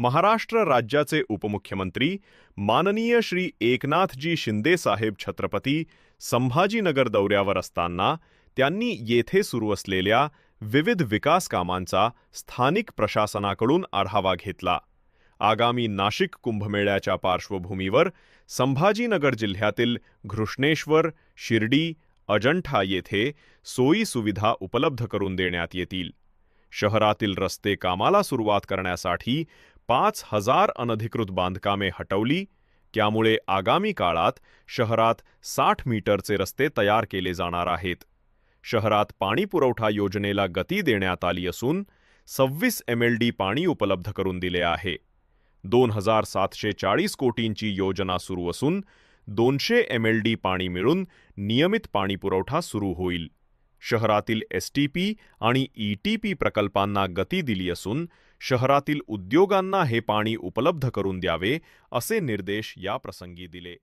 महाराष्ट्र राज्याचे उपमुख्यमंत्री माननीय श्री एकनाथजी शिंदे साहेब छत्रपती संभाजीनगर दौऱ्यावर असताना त्यांनी येथे सुरू असलेल्या विविध विकास कामांचा स्थानिक प्रशासनाकडून आढावा घेतला. आगामी नाशिक कुंभमेळ्याच्या पार्श्वभूमीवर संभाजीनगर जिल्ह्यातील घृष्णेश्वर शिर्डी अजंठा येथे सोयी सुविधा उपलब्ध करून देण्यात येतील. शहरातील रस्ते कामाला सुरुवात करण्यासाठी पाच हजार अनधिकृत बांधकामे हटवली त्यामुळे आगामी काळात शहरात साठ मीटरचे रस्ते तयार केले जाणार आहेत. शहरात पाणी पुरवठा योजनेला गती देण्यात आली असून सव्वीस एम एल डी पाणी उपलब्ध करून दिले आहे. दोन हजार सातशे चाळीस कोटींची योजना सुरू असून दोनशे एम एल डी पाणी मिळून नियमित पाणी पुरवठा सुरू होईल. शहरातील एस टी पी आणि ई टी पी प्रकल्पांना गती दिली असून शहरातील उद्योगांना हे पाणी उपलब्ध करून द्यावे असे निर्देश याप्रसंगी दिले.